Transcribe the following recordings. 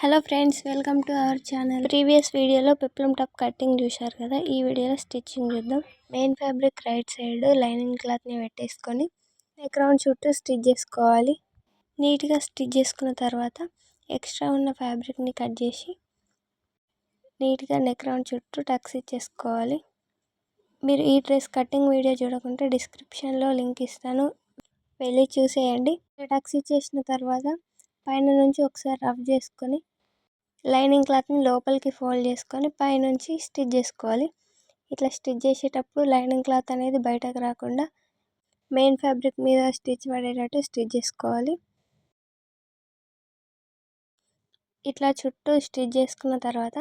Hello friends welcome to our channel. Previous వీడియోలో peplum top cutting చూశారు కదా ఈ వీడియోలో స్టిచ్చింగ్ చూద్దాం. Main fabric right side lining క్లాత్ని పెట్టేసుకొని నెక్ రౌండ్ చుట్టూ స్టిచ్ చేసుకోవాలి. నీట్గా స్టిచ్ చేసుకున్న తర్వాత ఎక్స్ట్రా ఉన్న ఫ్యాబ్రిక్ని కట్ చేసి నీట్గా నెక్ రౌండ్ చుట్టూ టక్స్ ఇచ్చేసుకోవాలి మీరు ఈ డ్రెస్ కటింగ్ వీడియో చూడకుంటే డిస్క్రిప్షన్లో లింక్ ఇస్తాను. వెళ్ళి చూసేయండి. టక్స్ ఇచ్చేసిన తర్వాత పైన నుంచి ఒకసారి రఫ్ చేసుకొని లైనింగ్ క్లాత్ని లోపలికి ఫోల్డ్ చేసుకొని పైనుంచి స్టిచ్ చేసుకోవాలి. ఇట్లా స్టిచ్ చేసేటప్పుడు లైనింగ్ క్లాత్ అనేది బయటకు రాకుండా మెయిన్ ఫ్యాబ్రిక్ మీద స్టిచ్ పడేటట్టు స్టిచ్ చేసుకోవాలి. ఇట్లా చుట్టూ స్టిచ్ చేసుకున్న తర్వాత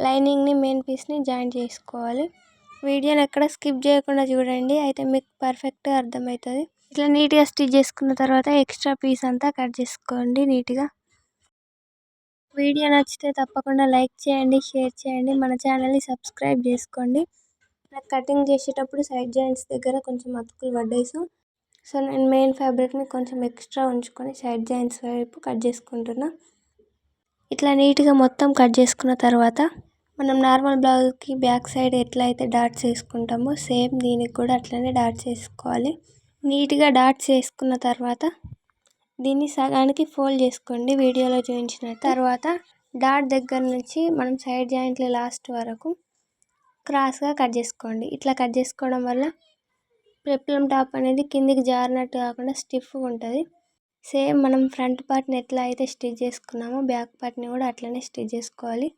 లైనింగ్ని మెయిన్ పీస్ని జాయిన్ చేసుకోవాలి. వీడియోని ఎక్కడ స్కిప్ చేయకుండా చూడండి అయితే మీకు పర్ఫెక్ట్గా అర్థమవుతుంది. ఇట్లా నీట్గా స్టిచ్ చేసుకున్న తర్వాత ఎక్స్ట్రా పీస్ అంతా కట్ చేసుకోండి నీట్గా. వీడియో నచ్చితే తప్పకుండా లైక్ చేయండి షేర్ చేయండి. మన ఛానల్ని సబ్స్క్రైబ్ చేసుకోండి. నాకు కటింగ్ చేసేటప్పుడు సైడ్ జాయింట్స్ దగ్గర కొంచెం అతుకులు పడ్డాయి. సో సో నేను మెయిన్ ఫ్యాబ్రిక్ని కొంచెం ఎక్స్ట్రా ఉంచుకొని సైడ్ జాయింట్స్ వైపు కట్ చేసుకుంటున్నా. ఇట్లా నీట్గా మొత్తం కట్ చేసుకున్న తర్వాత మనం నార్మల్ బ్లౌజ్కి బ్యాక్ సైడ్ ఎట్లా అయితే డాట్స్ వేసుకుంటామో సేమ్ దీనికి కూడా అట్లనే డాట్స్ వేసుకోవాలి. నీట్గా డాట్స్ వేసుకున్న తర్వాత దీన్ని సగానికి ఫోల్డ్ చేసుకోండి వీడియోలో చూపించినట్టు. తర్వాత డాట్ దగ్గర నుంచి మనం సైడ్ జాయింట్ల లాస్ట్ వరకు క్రాస్గా కట్ చేసుకోండి. ఇట్లా కట్ చేసుకోవడం వల్ల పెప్లం టాప్ అనేది కిందికి జారినట్టు కాకుండా స్టిఫ్గా ఉంటుంది. సేమ్ మనం ఫ్రంట్ పార్ట్ని ఎట్లా అయితే స్టిచ్ చేసుకున్నామో బ్యాక్ పార్ట్ని కూడా అట్లనే స్టిచ్ చేసుకోవాలి.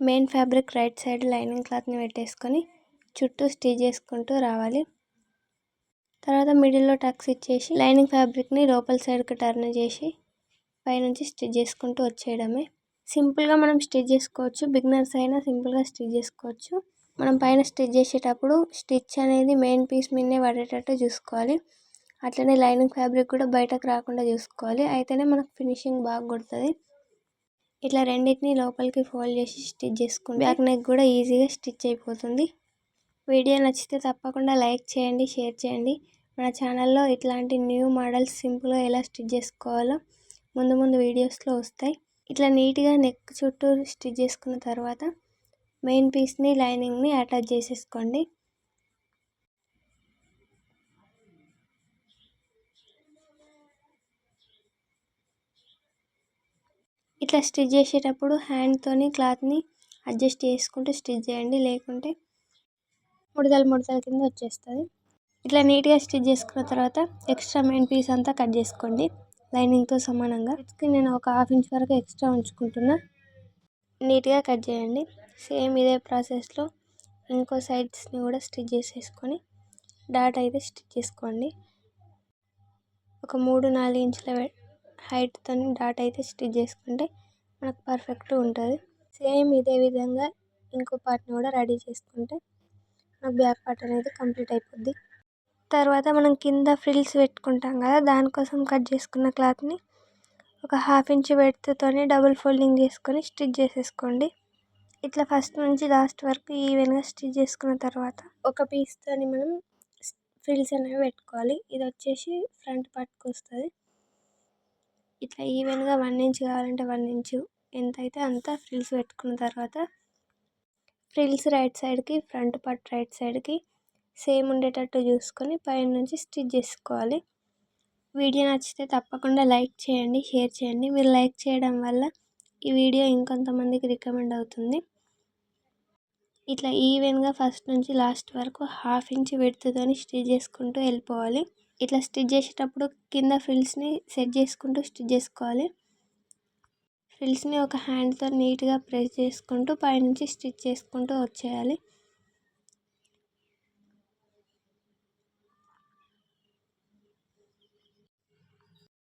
Main fabric right side lining క్లాత్ని పెట్టేసుకొని చుట్టూ స్టిచ్ చేసుకుంటూ రావాలి. తర్వాత మిడిల్లో టక్స్ ఇచ్చేసి లైనింగ్ ఫ్యాబ్రిక్ని లోపల సైడ్కి టర్న్ చేసి పైనుంచి స్టిచ్ చేసుకుంటూ వచ్చేయడమే. సింపుల్గా మనం స్టిచ్ చేసుకోవచ్చు. బిగినర్స్ అయినా సింపుల్గా స్టిచ్ చేసుకోవచ్చు. మనం పైన స్టిచ్ చేసేటప్పుడు స్టిచ్ అనేది మెయిన్ పీస్ మీదనే పడేటట్టు చూసుకోవాలి. అట్లనే లైనింగ్ ఫ్యాబ్రిక్ కూడా బయటకు రాకుండా చూసుకోవాలి. అయితేనే మనకు ఫినిషింగ్ బాగా కొడుతుంది. ఇట్లా రెండింటిని లోపలికి ఫోల్డ్ చేసి స్టిచ్ చేసుకుంటే బ్యాక్ నెక్ కూడా ఈజీగా స్టిచ్ అయిపోతుంది. వీడియో నచ్చితే తప్పకుండా లైక్ చేయండి షేర్ చేయండి. మన ఛానల్లో ఇట్లాంటి న్యూ మోడల్స్ సింపుల్గా ఎలా స్టిచ్ చేసుకోవాలో ముందు ముందు వీడియోస్లో వస్తాయి. ఇట్లా నీట్గా నెక్ చుట్టూ స్టిచ్ చేసుకున్న తర్వాత మెయిన్ పీస్ని లైనింగ్ని అటాచ్ చేసేసుకోండి. ఇట్లా స్టిచ్ చేసేటప్పుడు హ్యాండ్తోని క్లాత్ని అడ్జస్ట్ చేసుకుంటూ స్టిచ్ చేయండి. లేకుంటే ముడతలు ముడతల కింద వచ్చేస్తుంది. ఇట్లా నీట్గా స్టిచ్ చేసుకున్న తర్వాత ఎక్స్ట్రా మెయిన్ పీస్ అంతా కట్ చేసుకోండి. లైనింగ్తో సమానంగా. నేను ఒక హాఫ్ ఇంచ్ వరకు ఎక్స్ట్రా ఉంచుకుంటున్నా. నీట్గా కట్ చేయండి. సేమ్ ఇదే ప్రాసెస్లో ఇంకో సైడ్స్ని కూడా స్టిచ్ చేసేసుకొని డాట్ అయితే స్టిచ్ చేసుకోండి. ఒక మూడు నాలుగు ఇంచుల హైట్తో డాట్ అయితే స్టిచ్ చేసుకుంటే మనకు పర్ఫెక్ట్ ఉంటుంది. సేమ్ ఇదే విధంగా ఇంకో పార్ట్ని కూడా రెడీ చేసుకుంటే నాకు బ్యాక్ పార్ట్ అనేది కంప్లీట్ అయిపోద్ది. తర్వాత మనం కింద ఫ్రిల్స్ పెట్టుకుంటాం కదా దానికోసం కట్ చేసుకున్న క్లాత్ని ఒక హాఫ్ ఇంచ్ వెడ్త్తోని డబుల్ ఫోల్డింగ్ చేసుకొని స్టిచ్ చేసేసుకోండి. ఇట్లా ఫస్ట్ నుంచి లాస్ట్ వరకు ఈవెన్గా స్టిచ్ చేసుకున్న తర్వాత ఒక పీస్తోని మనం ఫ్రిల్స్ అనేవి పెట్టుకోవాలి. ఇది వచ్చేసి ఫ్రంట్ పార్ట్కి వస్తుంది. ఇట్లా ఈవెన్గా వన్ ఇంచ్ కావాలంటే వన్ ఇంచు ఎంత అయితే అంత ఫ్రిల్స్ పెట్టుకున్న తర్వాత ఫ్రిల్స్ రైట్ సైడ్కి ఫ్రంట్ పార్ట్ రైట్ సైడ్కి సేమ్ ఉండేటట్టు చూసుకొని పైన నుంచి స్టిచ్ చేసుకోవాలి. వీడియో నచ్చితే తప్పకుండా లైక్ చేయండి షేర్ చేయండి. మీరు లైక్ చేయడం వల్ల ఈ వీడియో ఇంకొంతమందికి రికమెండ్ అవుతుంది. ఇట్లా ఈవెన్గా ఫస్ట్ నుంచి లాస్ట్ వరకు హాఫ్ ఇంచ్ పెడుతుందని స్టిచ్ చేసుకుంటూ వెళ్ళిపోవాలి. ఇట్లా స్టిచ్ చేసేటప్పుడు కింద ఫ్రిల్స్ని సెట్ చేసుకుంటూ స్టిచ్ చేసుకోవాలి. ఫ్రిల్స్ని ఒక హ్యాండ్తో నీట్గా ప్రెస్ చేసుకుంటూ పైనుంచి స్టిచ్ చేసుకుంటూ వచ్చేయాలి.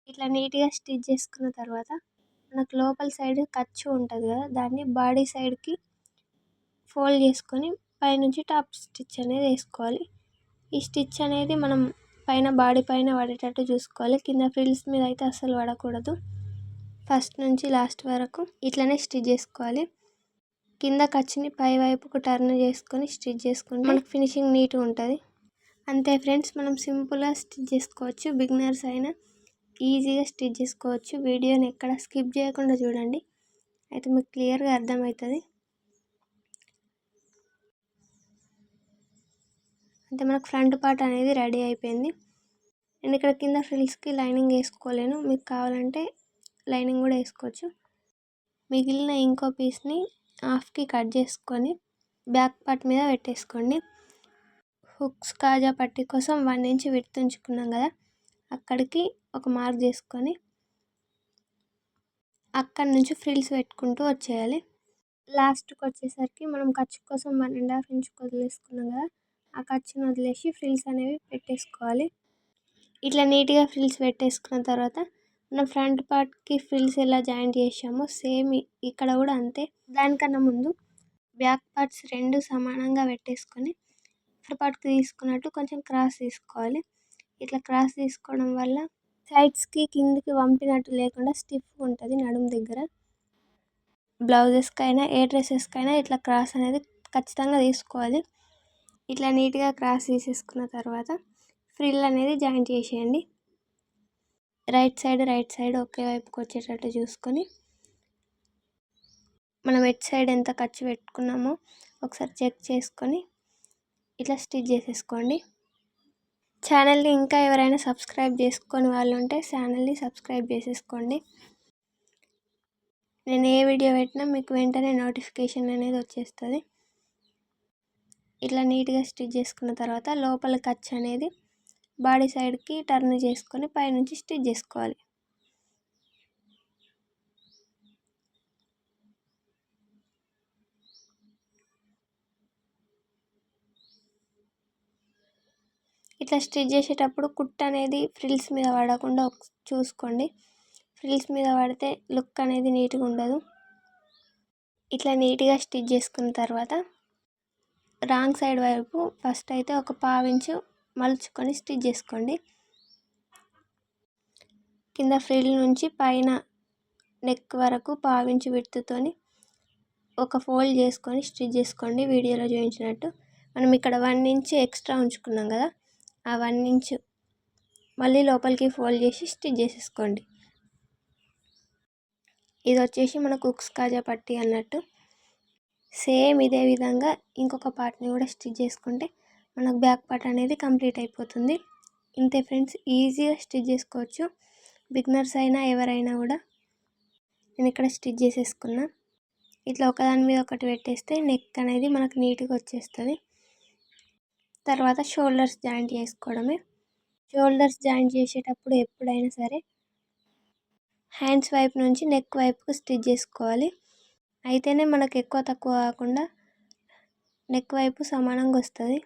ఇట్లా నీట్గా స్టిచ్ చేసుకున్న తర్వాత మనకు లోపల సైడ్ ఖర్చు ఉంటుంది కదా దాన్ని బాడీ సైడ్కి ఫోల్డ్ చేసుకొని పైనుంచి టాప్ స్టిచ్ అనేది వేసుకోవాలి. ఈ స్టిచ్ అనేది మనం పైన బాడీ పైన పడేటట్టు చూసుకోవాలి. కింద ఫ్రిల్స్ మీద అయితే అస్సలు పడకూడదు. ఫస్ట్ నుంచి లాస్ట్ వరకు ఇట్లనే స్టిచ్ చేసుకోవాలి. కింద ఖర్చుని పై వైపుకు టర్న్ చేసుకొని స్టిచ్ చేసుకుంటే మనకు ఫినిషింగ్ నీట్గా ఉంటుంది. అంతే ఫ్రెండ్స్ మనం సింపుల్గా స్టిచ్ చేసుకోవచ్చు. బిగినర్స్ అయినా ఈజీగా స్టిచ్ చేసుకోవచ్చు. వీడియోని ఎక్కడ స్కిప్ చేయకుండా చూడండి. అయితే మీకు క్లియర్గా అర్థమవుతుంది. అంటే మనకు ఫ్రంట్ పార్ట్ అనేది రెడీ అయిపోయింది. నేను ఇక్కడ కింద ఫ్రిల్స్కి లైనింగ్ వేసుకోలేను. మీకు కావాలంటే లైనింగ్ కూడా వేసుకోవచ్చు. మిగిలిన ఇంకో పీస్ని హాఫ్కి కట్ చేసుకొని బ్యాక్ పార్ట్ మీద పెట్టేసుకోండి. హుక్స్ కాజా పట్టి కోసం వన్ ఇంచ్ విడుతు ఉంచుకున్నాం కదా అక్కడికి ఒక మార్క్ చేసుకొని అక్కడి నుంచి ఫ్రిల్స్ పెట్టుకుంటూ వచ్చేయాలి. లాస్ట్కి వచ్చేసరికి మనం ఖర్చు కోసం వన్ అండ్ హాఫ్ ఇంచ్ వదిలేసుకున్నాం కదా ఆ ఖర్చుని వదిలేసి ఫ్రిల్స్ అనేవి పెట్టేసుకోవాలి. ఇట్లా నీట్గా ఫ్రిల్స్ పెట్టేసుకున్న తర్వాత మనం ఫ్రంట్ పార్ట్కి ఫ్రిల్స్ ఎలా జాయింట్ చేసామో సేమ్ ఇక్కడ కూడా అంతే. దానికన్నా ముందు బ్యాక్ పార్ట్స్ రెండు సమానంగా పెట్టేసుకొని ఫ్రంట్ పార్ట్కి తీసుకున్నట్టు కొంచెం క్రాస్ తీసుకోవాలి. ఇట్లా క్రాస్ తీసుకోవడం వల్ల సైడ్స్కి కిందికి వంపినట్టు లేకుండా స్టిఫ్గా ఉంటుంది నడుము దగ్గర. బ్లౌజెస్కి అయినా ఏ డ్రెస్సెస్కి అయినా ఇట్లా క్రాస్ అనేది ఖచ్చితంగా తీసుకోవాలి. ఇట్లా నీట్గా క్రాస్ తీసేసుకున్న తర్వాత ఫ్రిల్ అనేది జాయింట్ చేసేయండి. రైట్ సైడ్ రైట్ సైడ్ ఒకే వైపుకి వచ్చేటట్టు చూసుకొని మనం ఎట్ సైడ్ ఎంత ఖర్చు పెట్టుకున్నామో ఒకసారి చెక్ చేసుకొని ఇట్లా స్టిచ్ చేసేసుకోండి. ఛానల్ని ఇంకా ఎవరైనా సబ్స్క్రైబ్ చేసుకొని వాళ్ళు ఉంటే ఛానల్ని సబ్స్క్రైబ్ చేసేసుకోండి. నేను ఏ వీడియో పెట్టినా మీకు వెంటనే నోటిఫికేషన్ అనేది వచ్చేస్తుంది. ఇట్లా నీట్గా స్టిచ్ చేసుకున్న తర్వాత లోపల ఖర్చు అనేది బాడీ సైడ్కి టర్న్ చేసుకొని పైనుంచి స్టిచ్ చేసుకోవాలి. ఇట్లా స్టిచ్ చేసేటప్పుడు కుట్ అనేది ఫ్రిల్స్ మీద పడకుండా చూసుకోండి. ఫ్రిల్స్ మీద పడితే లుక్ అనేది నీట్గా ఉండదు. ఇట్లా నీట్గా స్టిచ్ చేసుకున్న తర్వాత రాంగ్ సైడ్ వైపు ఫస్ట్ అయితే ఒక పావించు మలుచుకొని స్టిచ్ చేసుకోండి. కింద ఫ్రిల్ నుంచి పైన నెక్ వరకు పావించి విడుతుతోని ఒక ఫోల్డ్ చేసుకొని స్టిచ్ చేసుకోండి. వీడియోలో చూపించినట్టు. మనం ఇక్కడ వన్ ఇంచ్ ఎక్స్ట్రా ఉంచుకున్నాం కదా ఆ వన్ ఇంచ్ మళ్ళీ లోపలికి ఫోల్డ్ చేసి స్టిచ్ చేసేసుకోండి. ఇది వచ్చేసి మన కుక్స్ కాజా పట్టి అన్నట్టు. సేమ్ ఇదే విధంగా ఇంకొక పార్ట్ని కూడా స్టిచ్ చేసుకుంటే మనకు బ్యాక్ పార్ట్ అనేది కంప్లీట్ అయిపోతుంది. ఇంతే ఫ్రెండ్స్ ఈజీగా స్టిచ్ చేసుకోవచ్చు. బిగినర్స్ అయినా ఎవరైనా కూడా నేను ఇక్కడ స్టిచ్ చేసేసుకున్నా. ఇట్లా ఒకదాని మీద ఒకటి పెట్టేస్తే నెక్ అనేది మనకు నీట్గా వచ్చేస్తుంది. తర్వాత షోల్డర్స్ జాయింట్ చేసుకోవడమే. షోల్డర్స్ జాయింట్ చేసేటప్పుడు ఎప్పుడైనా సరే హ్యాండ్స్ వైపు నుంచి నెక్ వైపుకు స్టిచ్ చేసుకోవాలి. అయితేనే మనకు ఎక్కువ తక్కువ కాకుండా నెక్ వైపు సమానంగా వస్తుంది.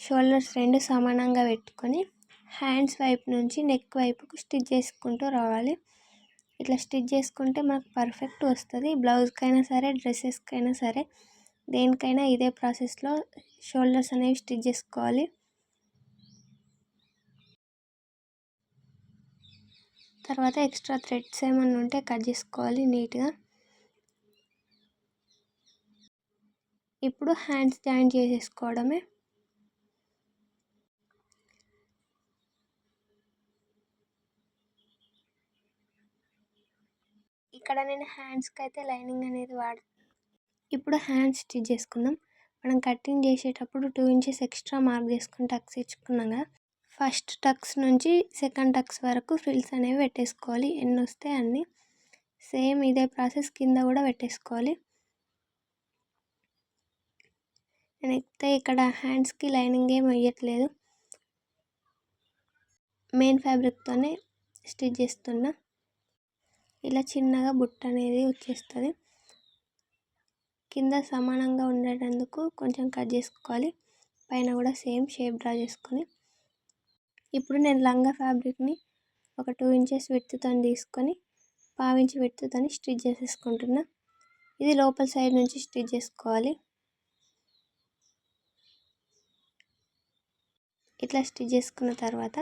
షోల్డర్స్ రెండు సమానంగా పెట్టుకొని హ్యాండ్స్ వైపు నుంచి నెక్ వైపుకు స్టిచ్ చేసుకుంటూ రావాలి. ఇట్లా స్టిచ్ చేసుకుంటే మనకు పర్ఫెక్ట్ వస్తుంది. బ్లౌజ్కైనా సరే డ్రెస్సెస్కైనా సరే దేనికైనా ఇదే ప్రాసెస్లో షోల్డర్స్ అనేవి స్టిచ్ చేసుకోవాలి. తర్వాత ఎక్స్ట్రా థ్రెడ్స్ ఏమన్నా ఉంటే కట్ చేసుకోవాలి నీట్గా. ఇప్పుడు హ్యాండ్స్ జాయిన్ చేసేసుకోవడమే. ఇక్కడ నేను హ్యాండ్స్కి అయితే లైనింగ్ అనేది వాడు ఇప్పుడు హ్యాండ్స్ స్టిచ్ చేసుకుందాం. మనం కటింగ్ చేసేటప్పుడు టూ ఇంచెస్ ఎక్స్ట్రా మార్క్ చేసుకుని టక్స్ ఇచ్చుకున్నాం కదా. ఫస్ట్ టక్స్ నుంచి సెకండ్ టక్స్ వరకు ఫ్రిల్స్ అనేవి పెట్టేసుకోవాలి. ఎన్ని వస్తే అన్ని. సేమ్ ఇదే ప్రాసెస్ కింద కూడా పెట్టేసుకోవాలి. నేనైతే ఇక్కడ హ్యాండ్స్కి లైనింగ్ ఏం వేయట్లేదు. మెయిన్ ఫ్యాబ్రిక్తోనే స్టిచ్ చేస్తున్నా. ఇలా చిన్నగా బుట్ట అనేది వచ్చేస్తుంది. కింద సమానంగా ఉండేటందుకు కొంచెం కట్ చేసుకోవాలి. పైన కూడా సేమ్ షేప్ డ్రా చేసుకొని. ఇప్పుడు నేను లంగా ఫ్యాబ్రిక్ని ఒక టూ ఇంచెస్ విత్తుతో తీసుకొని పావించి విత్తుతో స్టిచ్ చేసేసుకుంటున్నా. ఇది లోపల సైడ్ నుంచి స్టిచ్ చేసుకోవాలి. ఇట్లా స్టిచ్ చేసుకున్న తర్వాత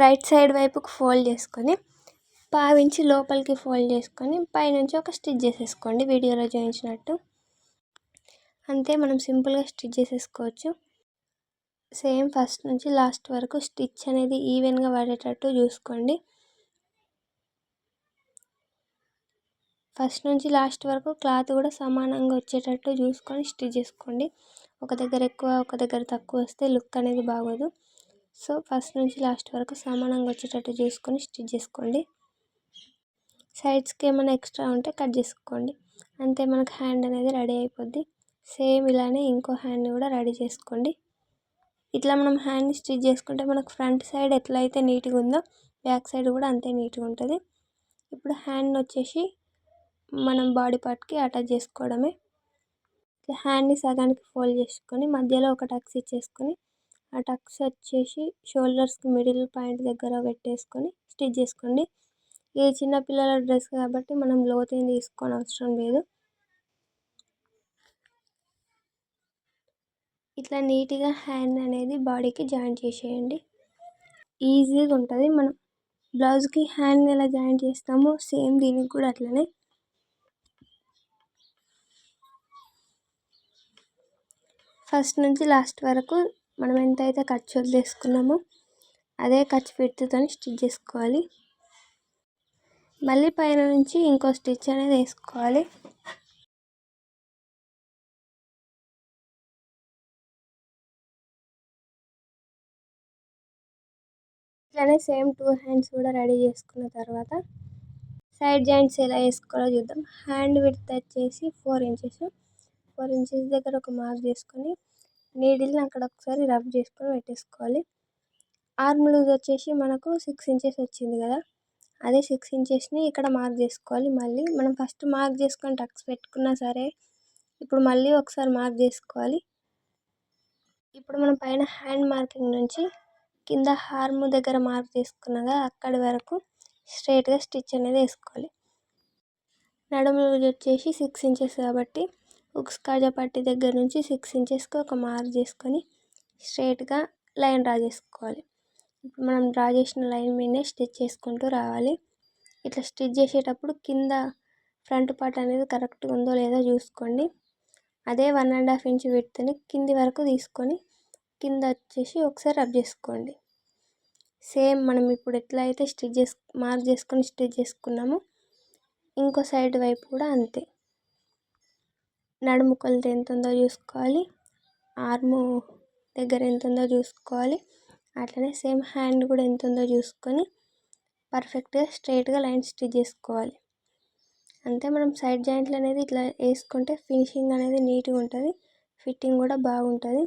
రైట్ సైడ్ వైపుకు ఫోల్డ్ చేసుకొని పావించి లోపలికి ఫోల్డ్ చేసుకొని పైనుంచి ఒక స్టిచ్ చేసేసుకోండి వీడియోలో చూపించినట్టు. అంతే మనం సింపుల్గా స్టిచ్ చేసేసుకోవచ్చు. సేమ్ ఫస్ట్ నుంచి లాస్ట్ వరకు స్టిచ్ అనేది ఈవెన్గా పడేటట్టు చూసుకోండి. ఫస్ట్ నుంచి లాస్ట్ వరకు క్లాత్ కూడా సమానంగా వచ్చేటట్టు చూసుకొని స్టిచ్ చేసుకోండి. ఒక దగ్గర ఎక్కువ ఒక దగ్గర తక్కువ వస్తే లుక్ అనేది బాగోదు. సో ఫస్ట్ నుంచి లాస్ట్ వరకు సమానంగా వచ్చేటట్టు చూసుకొని స్టిచ్ చేసుకోండి. సైడ్స్కి ఏమైనా ఎక్స్ట్రా ఉంటే కట్ చేసుకోండి. అంతే మనకు హ్యాండ్ అనేది రెడీ అయిపోద్ది. సేమ్ ఇలానే ఇంకో హ్యాండ్ని కూడా రెడీ చేసుకోండి. ఇట్లా మనం హ్యాండ్ని స్టిచ్ చేసుకుంటే మనకు ఫ్రంట్ సైడ్ ఎట్లా అయితే నీట్గా ఉందో బ్యాక్ సైడ్ కూడా అంతే నీట్గా ఉంటుంది. ఇప్పుడు హ్యాండ్ని వచ్చేసి మనం బాడీ పార్ట్కి అటాచ్ చేసుకోవడమే. ఇట్లా హ్యాండ్ని సగానికి ఫోల్డ్ చేసుకొని మధ్యలో ఒక టక్స్ ఇచ్చేసుకొని ఆ టక్స్ వచ్చేసి షోల్డర్స్కి మిడిల్ పాయింట్ దగ్గర పెట్టేసుకొని స్టిచ్ చేసుకోండి. ఇది చిన్నపిల్లల డ్రెస్ కాబట్టి మనం లోతేం తీసుకోని అవసరం లేదు. ఇట్లా నీట్గా హ్యాండ్ అనేది బాడీకి జాయిన్ చేసేయండి. ఈజీగా ఉంటుంది. మనం బ్లౌజ్కి హ్యాండ్ ఎలా జాయిన్ చేస్తామో సేమ్ దీనికి కూడా అట్లనే. ఫస్ట్ నుంచి లాస్ట్ వరకు మనం ఎంతైతే ఖర్చు తీసుకున్నామో అదే ఖర్చు ఫిట్తో స్టిచ్ చేసుకోవాలి. మళ్ళీ పైన నుంచి ఇంకో స్టిచ్ అనేది వేసుకోవాలి. ఇట్లానే సేమ్ టూ హ్యాండ్స్ కూడా రెడీ చేసుకున్న తర్వాత సైడ్ జాయింట్స్ ఎలా వేసుకోవాలో చూద్దాం. హ్యాండ్ విడ్త్ వచ్చేసి ఫోర్ ఇంచెస్. ఫోర్ ఇంచెస్ దగ్గర ఒక మార్క్ చేసుకొని నీడిల్ని అక్కడ ఒకసారి రబ్ చేసుకొని పెట్టేసుకోవాలి. ఆర్మ్ లూజ్ వచ్చేసి మనకు సిక్స్ ఇంచెస్ వచ్చింది కదా. అదే సిక్స్ ఇంచెస్ని ఇక్కడ మార్క్ చేసుకోవాలి. మళ్ళీ మనం ఫస్ట్ మార్క్ చేసుకొని టక్స్ పెట్టుకున్నా సరే ఇప్పుడు మళ్ళీ ఒకసారి మార్క్ చేసుకోవాలి. ఇప్పుడు మనం పైన హ్యాండ్ మార్కింగ్ నుంచి కింద హార్మ్ దగ్గర మార్క్ చేసుకున్నాక అక్కడి వరకు స్ట్రైట్గా స్టిచ్ అనేది వేసుకోవాలి. నడుము లూజ్ వచ్చేసి సిక్స్ ఇంచెస్ కాబట్టి ఉక్స్ కాజాపట్టి దగ్గర నుంచి సిక్స్ ఇంచెస్కి ఒక మార్క్ చేసుకొని స్ట్రైట్గా లైన్ డ్రా చేసుకోవాలి. ఇప్పుడు మనం డ్రా చేసిన లైన్ మీదనే స్టిచ్ చేసుకుంటూ రావాలి. ఇట్లా స్టిచ్ చేసేటప్పుడు కింద ఫ్రంట్ పార్ట్ అనేది కరెక్ట్గా ఉందో లేదో చూసుకోండి. అదే వన్ అండ్ హాఫ్ ఇంచ్ విడ్త్ని కింది వరకు తీసుకొని కింద వచ్చేసి ఒకసారి రబ్ చేసుకోండి. సేమ్ మనం ఇప్పుడు ఎట్లా అయితే స్టిచ్ చేసు మార్క్ చేసుకొని స్టిచ్ చేసుకున్నామో ఇంకో సైడ్ వైపు కూడా అంతే. నడుము కొలత ఎంత ఉందో చూసుకోవాలి. ఆర్ము దగ్గర ఎంత ఉందో చూసుకోవాలి. అట్లనే సేమ్ హ్యాండ్ కూడా ఎంత ఉందో చూసుకొని పర్ఫెక్ట్గా స్ట్రైట్గా లైన్ స్టిచ్ చేసుకోవాలి. అంతే మనం సైడ్ జాయింట్లు అనేది ఇట్లా వేసుకుంటే ఫినిషింగ్ అనేది నీట్గా ఉంటుంది. ఫిట్టింగ్ కూడా బాగుంటుంది.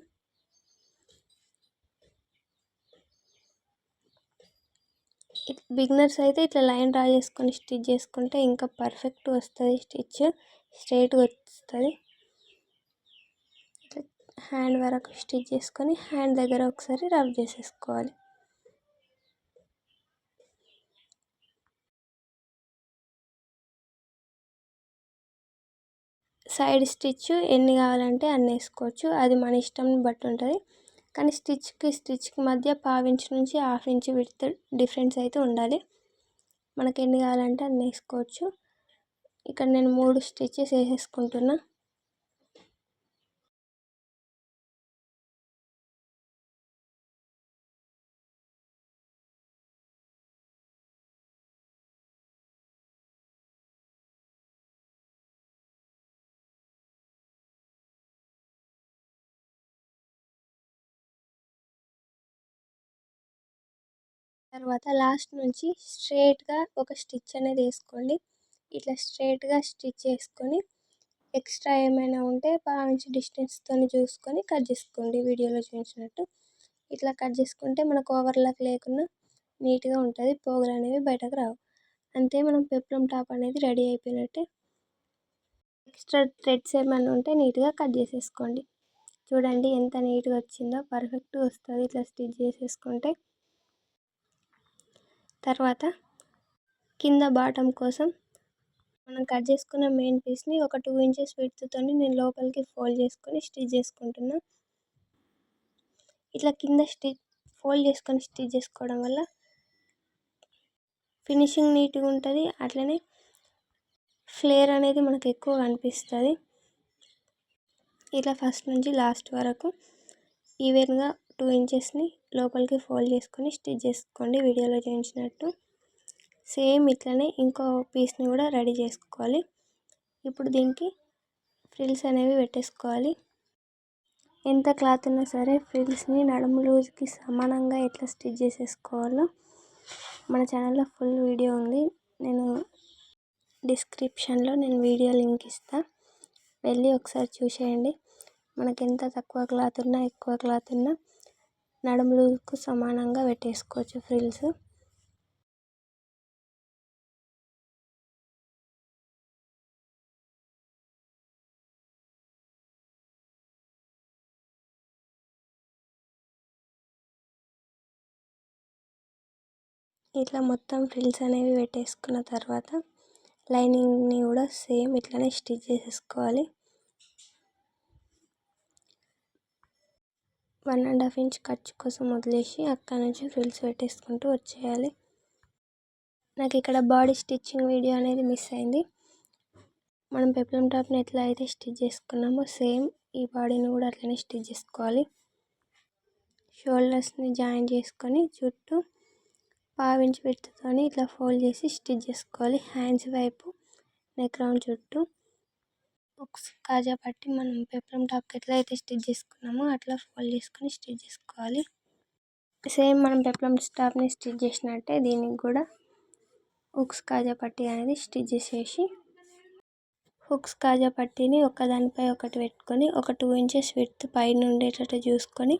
బిగినర్స్ అయితే ఇట్లా లైన్ డ్రా చేసుకొని స్టిచ్ చేసుకుంటే ఇంకా పర్ఫెక్ట్ వస్తుంది స్టిచ్. స్ట్రైట్గా వస్తుంది. హ్యాండ్ వరకు స్టిచ్ చేసుకొని హ్యాండ్ దగ్గర ఒకసారి రబ్ చేసేసుకోవాలి. సైడ్ స్టిచ్ ఎన్ని కావాలంటే అన్ని వేసుకోవచ్చు. అది మన ఇష్టం బట్టి ఉంటుంది. కానీ స్టిచ్కి స్టిచ్కి మధ్య పావించ్ నుంచి హాఫ్ ఇంచ్ విడత డిఫరెన్స్ అయితే ఉండాలి. మనకి ఎన్ని కావాలంటే అన్ని వేసుకోవచ్చు. ఇక్కడ నేను మూడు స్టిచ్చెస్ వేసేసుకుంటున్నా. తర్వాత లాస్ట్ నుంచి స్ట్రెయిట్గా ఒక స్టిచ్ అనేది వేసుకోండి. ఇట్లా స్ట్రెయిట్గా స్టిచ్ వేసుకొని ఎక్స్ట్రా ఏమైనా ఉంటే పావించి డిస్టెన్స్తో చూసుకొని కట్ చేసుకోండి. వీడియోలో చూపించినట్టు ఇట్లా కట్ చేసుకుంటే మనకు ఓవర్లాక్ లేకుండా నీట్గా ఉంటుంది. పోగులు అనేవి బయటకు రావు. అంతే మనం పెప్లం టాప్ అనేది రెడీ అయిపోయినట్టే ఎక్స్ట్రా థ్రెడ్స్ ఏమైనా ఉంటే నీట్గా కట్ చేసేసుకోండి. చూడండి ఎంత నీట్గా వచ్చిందో. పర్ఫెక్ట్గా వస్తుంది. ఇట్లా స్టిచ్ చేసేసుకుంటే తర్వాత కింద బాటమ్ కోసం మనం కట్ చేసుకున్న మెయిన్ పీస్ని ఒక టూ ఇంచెస్ విడ్త్తో నేను లోపలికి ఫోల్డ్ చేసుకొని స్టిచ్ చేసుకుంటున్నా. ఇట్లా కింద స్టిచ్ ఫోల్డ్ చేసుకొని స్టిచ్ చేసుకోవడం వల్ల ఫినిషింగ్ నీట్గా ఉంటుంది. అట్లనే ఫ్లేర్ అనేది మనకు ఎక్కువ కనిపిస్తుంది. ఇట్లా ఫస్ట్ నుంచి లాస్ట్ వరకు ఈవెన్గా టూ ఇంచెస్ని లోపలికి ఫోల్డ్ చేసుకొని స్టిచ్ చేసుకోండి. వీడియోలో చూపించినట్టు సేమ్ ఇట్లనే ఇంకో పీస్ని కూడా రెడీ చేసుకోవాలి. ఇప్పుడు దీనికి ఫ్రిల్స్ అనేవి పెట్టేసుకోవాలి. ఎంత క్లాత్ ఉన్నా సరే ఫ్రిల్స్ని నడుము లూజ్కి సమానంగా ఎట్లా స్టిచ్ చేసేసుకోవాలో మన ఛానల్లో ఫుల్ వీడియో ఉంది. నేను డిస్క్రిప్షన్లో నేను వీడియో లింక్ ఇస్తాను వెళ్ళి ఒకసారి చూసేయండి. మనకి ఎంత తక్కువ క్లాత్ ఉన్నా ఎక్కువ క్లాత్ ఉన్నా నడుము సమానంగా పెట్టేసుకోవచ్చు ఫ్రిల్స్. ఇట్లా మొత్తం ఫ్రిల్స్ అనేవి పెట్టేసుకున్న తర్వాత లైనింగ్ని కూడా సేమ్ ఇట్లనే స్టిచ్ చేసేసుకోవాలి. వన్ అండ్ హాఫ్ ఇంచ్ ఖర్చు కోసం వదిలేసి అక్కడ నుంచి ఫ్రిల్స్ పెట్టేసుకుంటూ వచ్చేయాలి. నాకు ఇక్కడ బాడీ స్టిచ్చింగ్ వీడియో అనేది మిస్ అయింది. మనం పెప్లం టాప్ని ఎట్లా అయితే స్టిచ్ చేసుకున్నామో సేమ్ ఈ బాడీని కూడా అట్లనే స్టిచ్ చేసుకోవాలి. షోల్డర్స్ని జాయిన్ చేసుకొని చుట్టూ పావించి పెట్టుతోని ఇట్లా ఫోల్డ్ చేసి స్టిచ్ చేసుకోవాలి. హ్యాండ్స్ వైపు నెక్ రౌండ్ చుట్టూ. బుక్స్ కాజా పట్టి మనం పెప్లం టాప్కి ఎట్లా అయితే స్టిచ్ చేసుకున్నామో అట్లా ఫోల్డ్ చేసుకొని స్టిచ్ చేసుకోవాలి. సేమ్ మనం పెప్లం టాప్ని స్టిచ్ చేసినట్టే దీనికి కూడా హుక్స్ కాజా పట్టి అనేది స్టిచ్ చేసేసి హుక్స్ కాజా పట్టీని ఒకదానిపై ఒకటి పెట్టుకొని ఒక టూ ఇంచెస్ విత్ పైన ఉండేటట్టు చూసుకొని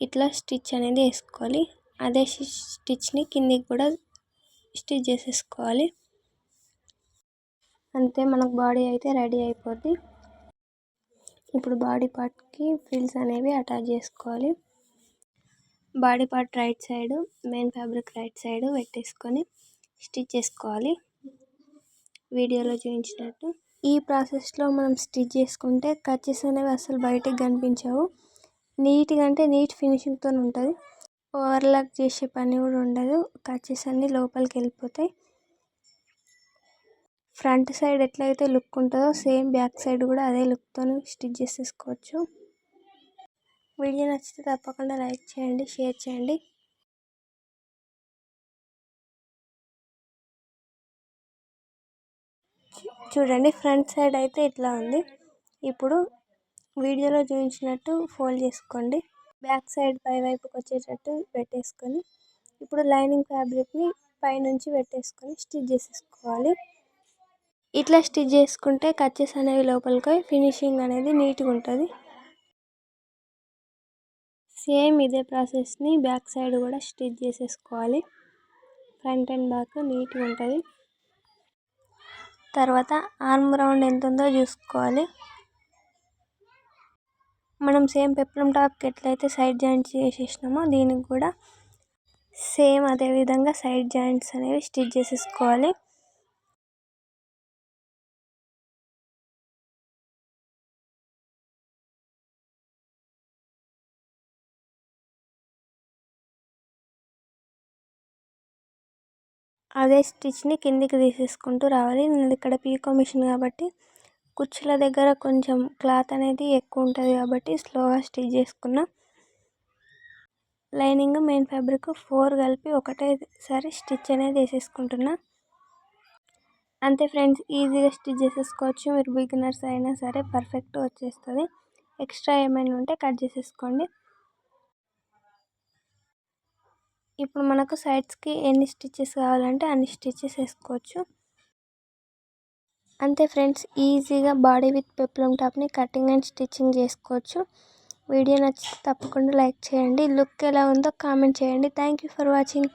ఇట్లా స్టిచ్ అనేది వేసుకోవాలి. అదే స్టిచ్ని కిందికి కూడా స్టిచ్ చేసేసుకోవాలి. అంతే మనకు బాడీ అయితే రెడీ అయిపోద్ది. ఇప్పుడు బాడీ పార్ట్కి ఫ్రిల్స్ అనేవి అటాచ్ చేసుకోవాలి. Body part right side main fabric right side పెట్టేసుకొని స్టిచ్ చేసుకోవాలి. వీడియోలో చూపించినట్టు. ఈ ప్రాసెస్లో మనం స్టిచ్ చేసుకుంటే కచెస్ అనేవి అసలు బయటకు కనిపించవు. నీట్గా అంటే నీట్ ఫినిషింగ్తో ఉంటుంది. ఓవర్లాక్ చేసే పని కూడా ఉండదు. కచెస్ అన్నీ లోపలికి వెళ్ళిపోతాయి. ఫ్రంట్ సైడ్ ఎట్లయితే లుక్ ఉంటుందో సేమ్ బ్యాక్ సైడ్ కూడా అదే లుక్తో స్టిచ్ చేసేసుకోవచ్చు. వీడియో నచ్చితే తప్పకుండా లైక్ చేయండి షేర్ చేయండి. చూడండి ఫ్రంట్ సైడ్ అయితే ఇట్లా ఉంది. ఇప్పుడు వీడియోలో చూపించినట్టు ఫోల్డ్ చేసుకోండి. బ్యాక్ సైడ్ పై వైపుకి వచ్చేటట్టు పెట్టేసుకొని ఇప్పుడు లైనింగ్ ఫ్యాబ్రిక్ని పైనుంచి పెట్టేసుకొని స్టిచ్ చేసేసుకోవాలి. ఇట్లా స్టిచ్ చేసుకుంటే కచ్చెస్ అనేవి లోపలికి ఫినిషింగ్ అనేది నీట్గా ఉంటుంది. సేమ్ ఇదే ప్రాసెస్ని బ్యాక్ సైడ్ కూడా స్టిచ్ చేసేసుకోవాలి. ఫ్రంట్ అండ్ బ్యాక్ నీట్గా ఉంటుంది. తర్వాత ఆర్మ్ రౌండ్ ఎంత ఉందో చూసుకోవాలి. మనం సేమ్ పెప్లం టాప్కి ఎట్లయితే సైడ్ జాయింట్స్ చేసేసినామో దీనికి కూడా సేమ్ అదే విధంగా సైడ్ జాయింట్స్ అనేవి స్టిచ్ చేసేసుకోవాలి. అదే స్టిచ్ని కిందికి తీసేసుకుంటూ రావాలి. నేను ఇక్కడ పీకో మిషన్ కాబట్టి కుచ్చుల దగ్గర కొంచెం క్లాత్ అనేది ఎక్కువ ఉంటుంది కాబట్టి స్లోగా స్టిచ్ చేసుకున్నా. లైనింగ్ మెయిన్ ఫ్యాబ్రిక్ ఫోర్ కలిపి ఒకటేసారి స్టిచ్ అనేది వేసేసుకుంటున్నా. అంతే ఫ్రెండ్స్ ఈజీగా స్టిచ్ చేసేసుకోవచ్చు. మీరు బిగినర్స్ అయినా సరే పర్ఫెక్ట్ వచ్చేస్తుంది. ఎక్స్ట్రా ఏమైనా ఉంటే కట్ చేసేసుకోండి. ఇప్పుడు మనకు సైడ్స్కి ఎన్ని స్టిచ్చెస్ కావాలంటే అన్ని స్టిచ్చెస్ వేసుకోవచ్చు. అంతే ఫ్రెండ్స్ ఈజీగా బాడీ విత్ పెప్లం టాప్ని కటింగ్ అండ్ స్టిచ్చింగ్ చేసుకోవచ్చు. వీడియో నచ్చితే తప్పకుండా లైక్ చేయండి. లుక్ ఎలా ఉందో కామెంట్ చేయండి. Thank for watching.